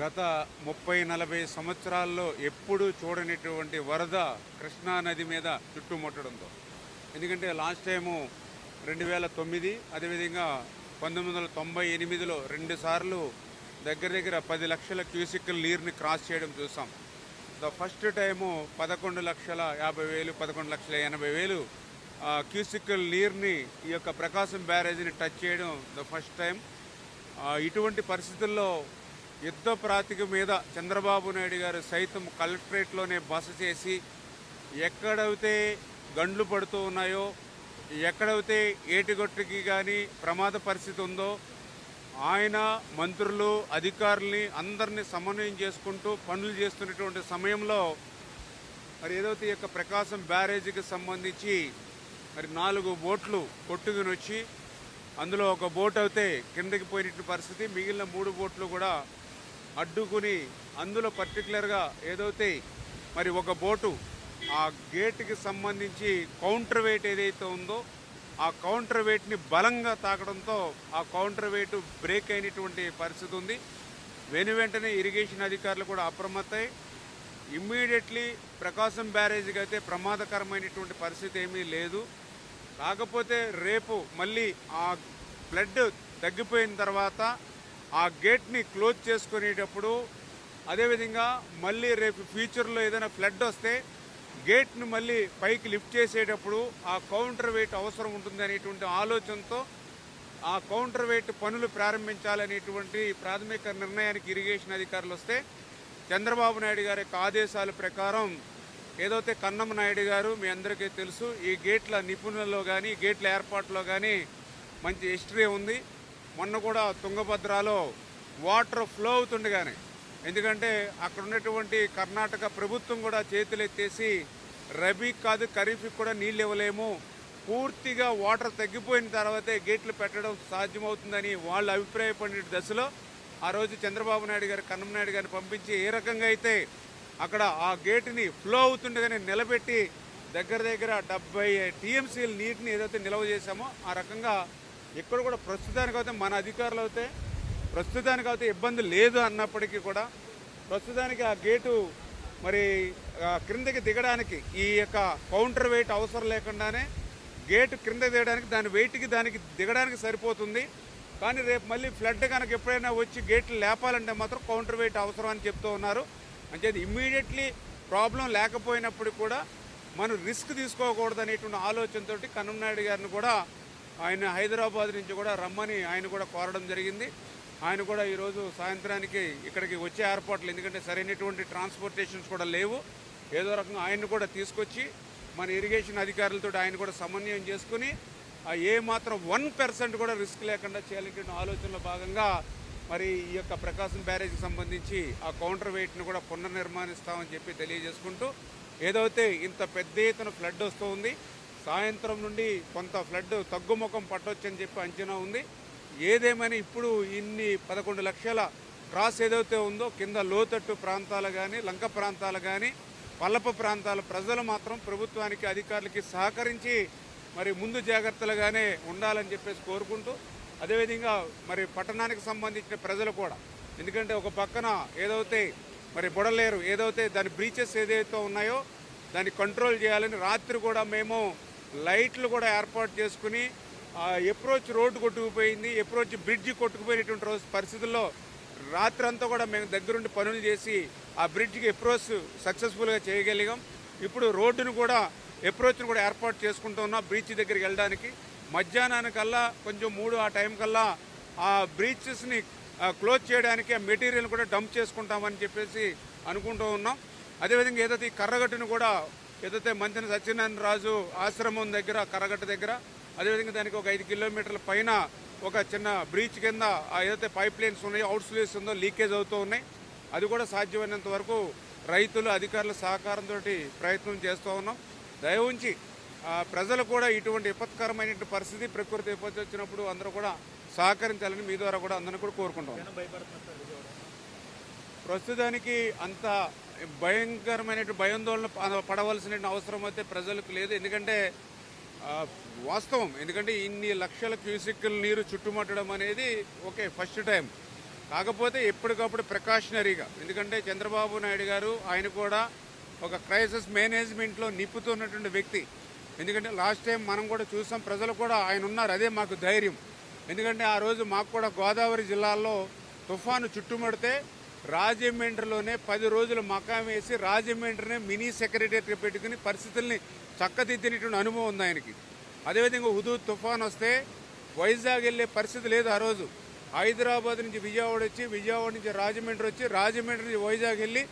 గత ముప్పై నలభై సంవత్సరాల్లో ఎప్పుడూ చూడనటువంటి వరద కృష్ణా నది మీద చుట్టుముట్టడంతో. ఎందుకంటే లాస్ట్ టైము రెండు వేల తొమ్మిది అదేవిధంగా పంతొమ్మిది వందల తొంభై ఎనిమిదిలో రెండు సార్లు దగ్గర దగ్గర పది లక్షల క్యూసిక్ల నీరుని క్రాస్ చేయడం చూసాం. ద ఫస్ట్ టైము పదకొండు లక్షల యాభై వేలు పదకొండు లక్షల ఎనభై వేలు క్యూసిక్ల నీరుని ఈ యొక్క ప్రకాశం బ్యారేజీని టచ్ చేయడం ద ఫస్ట్ టైం. ఇటువంటి పరిస్థితుల్లో యుద్ధ ప్రాతిక మీద చంద్రబాబు నాయుడు గారు సైతం కలెక్టరేట్లోనే బస చేసి ఎక్కడైతే గండ్లు పడుతూ ఉన్నాయో ఎక్కడైతే ఏటిగొట్టుకి కానీ ప్రమాద పరిస్థితి ఉందో ఆయన మంత్రులు అధికారుల్ని అందరినీ సమన్వయం చేసుకుంటూ పనులు చేస్తున్నటువంటి సమయంలో మరి ఏదైతే ఈ యొక్క ప్రకాశం బ్యారేజీకి సంబంధించి మరి నాలుగు బోట్లు కొట్టుకుని వచ్చి అందులో ఒక బోట్ అయితే కిందకి పోయినటువంటి పరిస్థితి మిగిలిన మూడు బోట్లు కూడా అడ్డుకుని అందులో పర్టికులర్గా ఏదైతే మరి ఒక బోటు ఆ గేట్కి సంబంధించి కౌంటర్ వెయిట్ ఏదైతే ఉందో ఆ కౌంటర్ వెయిట్ని బలంగా తాకడంతో ఆ కౌంటర్ వెయిట్ బ్రేక్ అయినటువంటి పరిస్థితి ఉంది. వెను వెంటనే ఇరిగేషన్ అధికారులు కూడా అప్రమత్తాయి ఇమ్మీడియట్లీ ప్రకాశం బ్యారేజీకి అయితే ప్రమాదకరమైనటువంటి పరిస్థితి ఏమీ లేదు. కాకపోతే రేపు మళ్ళీ ఆ ఫ్లడ్ తగ్గిపోయిన తర్వాత ఆ గేట్ని క్లోజ్ చేసుకునేటప్పుడు అదేవిధంగా మళ్ళీ రేపు ఫ్యూచర్లో ఏదైనా ఫ్లడ్ వస్తే గేట్ని మళ్ళీ పైకి లిఫ్ట్ చేసేటప్పుడు ఆ కౌంటర్ వెయిట్ అవసరం ఉంటుంది అనేటువంటి ఆలోచనతో ఆ కౌంటర్ వెయిట్ పనులు ప్రారంభించాలనేటువంటి ప్రాథమిక నిర్ణయానికి ఇరిగేషన్ అధికారులు వస్తే చంద్రబాబు నాయుడు గారి యొక్క ఆదేశాల ప్రకారం ఏదైతే కన్నమ్మ నాయుడు గారు మీ అందరికీ తెలుసు ఈ గేట్ల నిపుణులలో కానీ గేట్ల ఏర్పాటులో కానీ మంచి హిస్టరీ ఉంది. మొన్న కూడా తుంగభద్రలో వాటర్ ఫ్లో అవుతుండగానే ఎందుకంటే అక్కడ ఉన్నటువంటి కర్ణాటక ప్రభుత్వం కూడా చేతులెత్తేసి రబీ కాదు ఖరీఫ్కి కూడా నీళ్ళు ఇవ్వలేము. పూర్తిగా వాటర్ తగ్గిపోయిన తర్వాతే గేట్లు పెట్టడం సాధ్యమవుతుందని వాళ్ళు అభిప్రాయపడిన దశలో ఆ రోజు చంద్రబాబు నాయుడు గారు కన్నమనాయుడు గారిని పంపించి ఏ రకంగా అయితే అక్కడ ఆ గేటుని ఫ్లో అవుతుండగానే నిలబెట్టి దగ్గర దగ్గర డెబ్బై టీఎంసీల నీటిని ఏదైతే నిల్వ చేశామో ఆ రకంగా ఇక్కడ కూడా ప్రస్తుతానికి అయితే మన అధికారులు అయితే ప్రస్తుతానికి అయితే ఇబ్బంది లేదు అన్నప్పటికీ కూడా ప్రస్తుతానికి ఆ గేటు మరి క్రిందకి దిగడానికి ఈ యొక్క కౌంటర్ వెయిట్ అవసరం లేకుండానే గేటు క్రింద దిగడానికి దాని వెయిట్కి దానికి దిగడానికి సరిపోతుంది. కానీ రేపు మళ్ళీ ఫ్లడ్ కనుక ఎప్పుడైనా వచ్చి గేట్లు లేపాలంటే మాత్రం కౌంటర్ వెయిట్ అవసరం అని చెప్తూ ఉన్నారు. అంటే ఇమ్మీడియట్లీ ప్రాబ్లం లేకపోయినప్పుడు కూడా మనం రిస్క్ తీసుకోకూడదు అనేటువంటి ఆలోచనతోటి కన్నంనాయుడు గారిని కూడా ఆయన హైదరాబాద్ నుంచి కూడా రమ్మని ఆయన కూడా కోరడం జరిగింది. ఆయన కూడా ఈరోజు సాయంత్రానికి ఇక్కడికి వచ్చే ఏర్పాట్లు ఎందుకంటే సరైనటువంటి ట్రాన్స్పోర్టేషన్స్ కూడా లేవు. ఏదో రకంగా ఆయన్ని కూడా తీసుకొచ్చి మన ఇరిగేషన్ అధికారులతో ఆయన కూడా సమన్వయం చేసుకుని ఏ మాత్రం వన్ పర్సెంట్ కూడా రిస్క్ లేకుండా చేయాలనేటువంటి ఆలోచనలో భాగంగా మరి ఈ యొక్క ప్రకాశం బ్యారేజ్కి సంబంధించి ఆ కౌంటర్ వెయిట్ను కూడా పునర్నిర్మాణిస్తామని చెప్పి తెలియజేసుకుంటూ ఏదైతే ఇంత పెద్ద ఎత్తున ఫ్లడ్ వస్తూ ఉంది సాయంత్రం నుండి కొంత ఫ్లడ్ తగ్గుముఖం పట్టొచ్చని చెప్పి అంచనా ఉంది. ఏదేమైనా ఇప్పుడు ఇన్ని పదకొండు లక్షల క్రాస్ ఏదైతే ఉందో కింద లోతట్టు ప్రాంతాలు కానీ లంక ప్రాంతాలు కానీ పల్లపు ప్రాంతాల ప్రజలు మాత్రం ప్రభుత్వానికి అధికారులకి సహకరించి మరి ముందు జాగ్రత్తలుగానే ఉండాలని చెప్పేసి కోరుకుంటూ అదేవిధంగా మరి పట్టణానికి సంబంధించిన ప్రజలు కూడా ఎందుకంటే ఒక పక్కన ఏదైతే మరి బుడలేరు ఏదైతే దాని బ్రీచెస్ ఏదైతే ఉన్నాయో దాన్ని కంట్రోల్ చేయాలని రాత్రి కూడా మేము లైట్లు కూడా ఏర్పాటు చేసుకుని అప్రోచ్ రోడ్డు కొట్టుకుపోయింది అప్రోచ్ బ్రిడ్జి కొట్టుకుపోయినటువంటి రోజు పరిస్థితుల్లో రాత్రంతా కూడా మేము దగ్గరుండి పనులు చేసి ఆ బ్రిడ్జికి అప్రోచ్ సక్సెస్ఫుల్గా చేయగలిగాం. ఇప్పుడు రోడ్డును కూడా అప్రోచ్ను కూడా ఏర్పాటు చేసుకుంటూ ఉన్నాం బ్రిడ్జ్ దగ్గరికి వెళ్ళడానికి. మధ్యాహ్నానికల్లా కొంచెం మూడు ఆ టైం కల్లా ఆ బ్రిడ్జెస్ని క్లోజ్ చేయడానికి ఆ మెటీరియల్ కూడా డంప్ చేసుకుంటామని చెప్పేసి అనుకుంటూ ఉన్నాం. అదేవిధంగా ఏదైతే ఈ కర్రగట్టును కూడా ఏదైతే మంత్రి సత్యనారాయణ రాజు ఆశ్రమం దగ్గర కర్రగట్టు దగ్గర అదేవిధంగా దానికి ఒక ఐదు కిలోమీటర్ల పైన ఒక చిన్న బ్రీచ్ కింద ఏదైతే పైప్ లైన్స్ ఉన్నాయో అవుట్ స్లీవ్స్ ఉందో లీకేజ్ అవుతూ ఉన్నాయి. అది కూడా సాధ్యమైనంత వరకు రైతులు అధికారుల సహకారంతో ప్రయత్నం చేస్తూ ఉన్నాం. దయ ఉంచి ప్రజలు కూడా ఇటువంటి విపత్కరమైనటువంటి పరిస్థితి ప్రకృతి విపత్తు వచ్చినప్పుడు అందరూ కూడా సహకరించాలని మీ ద్వారా కూడా అందరిని కూడా కోరుకుంటాం ప్రస్తుతానికి అంత భయంకరమైన భయాందోళన పడవలసిన అవసరం అయితే ప్రజలకు లేదు. ఎందుకంటే వాస్తవం. ఎందుకంటే ఇన్ని లక్షల క్యూసిక్ల నీరు చుట్టుముట్టడం అనేది ఓకే ఫస్ట్ టైం. కాకపోతే ఎప్పటికప్పుడు ప్రికాషనరీగా. ఎందుకంటే చంద్రబాబు నాయుడు గారు ఆయన కూడా ఒక క్రైసిస్ మేనేజ్మెంట్లో నిప్పుతున్నటువంటి వ్యక్తి. ఎందుకంటే లాస్ట్ టైం మనం కూడా చూసాం ప్రజలు కూడా ఆయన ఉన్నారు. అదే మాకు ధైర్యం. ఎందుకంటే ఆ రోజు మాకు కూడా గోదావరి జిల్లాలో తుఫాను చుట్టుముడితే రాజమండ్రిలోనే పది రోజులు మకాం వేసి రాజమండ్రినే మినీ సెక్రటరీ పెట్టుకుని పరిస్థితుల్ని చక్కదిద్దినటువంటి అనుభవం ఉంది ఆయనకి. అదేవిధంగా హుదూ తుఫాన్ వస్తే వైజాగ్ వెళ్ళే పరిస్థితి లేదు ఆ రోజు. హైదరాబాద్ నుంచి విజయవాడ వచ్చి విజయవాడ నుంచి రాజమండ్రి వచ్చి రాజమండ్రి నుంచి వైజాగ్ వెళ్ళి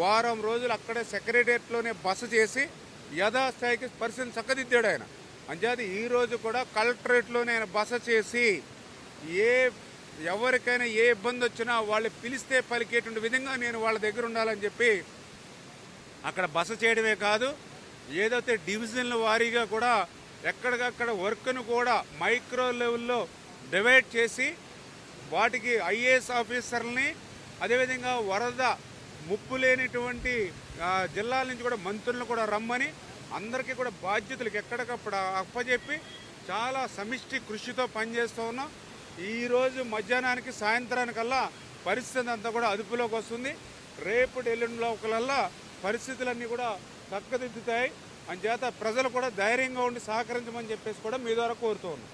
వారం రోజులు అక్కడే సెక్రటరియట్లోనే బస చేసి యథాస్థాయికి పరిస్థితిని చక్కదిద్దాడు ఆయన. అంచేది ఈరోజు కూడా కలెక్టరేట్లోనే ఆయన బస చేసి ఏ ఎవరికైనా ఏ ఇబ్బంది వచ్చినా వాళ్ళు పిలిస్తే పలికేటువంటి విధంగా నేను వాళ్ళ దగ్గర ఉండాలని చెప్పి అక్కడ బస చేయడమే కాదు ఏదైతే డివిజన్ల వారీగా కూడా ఎక్కడికక్కడ వర్క్ను కూడా మైక్రో లెవెల్లో డివైడ్ చేసి వాటికి ఐఏఎస్ ఆఫీసర్ని అదేవిధంగా వరద ముప్పు లేనిటువంటి జిల్లాల నుంచి కూడా మంత్రులను కూడా రమ్మని అందరికీ కూడా బాధ్యతలకు ఎక్కడికప్పుడు అప్పచెప్పి చాలా సమిష్టి కృషితో పనిచేస్తూ ఉన్నాం. ఈరోజు మధ్యాహ్నానికి సాయంత్రానికల్లా పరిస్థితి అంతా కూడా అదుపులోకి వస్తుంది. రేపు ఎల్లుండిలోకలల్లా పరిస్థితులన్నీ కూడా చక్కదిద్దుతాయి చేత ప్రజలు కూడా ధైర్యంగా ఉండి సహకరించమని చెప్పేసి కూడా మీ ద్వారా కోరుతూ ఉన్నాం.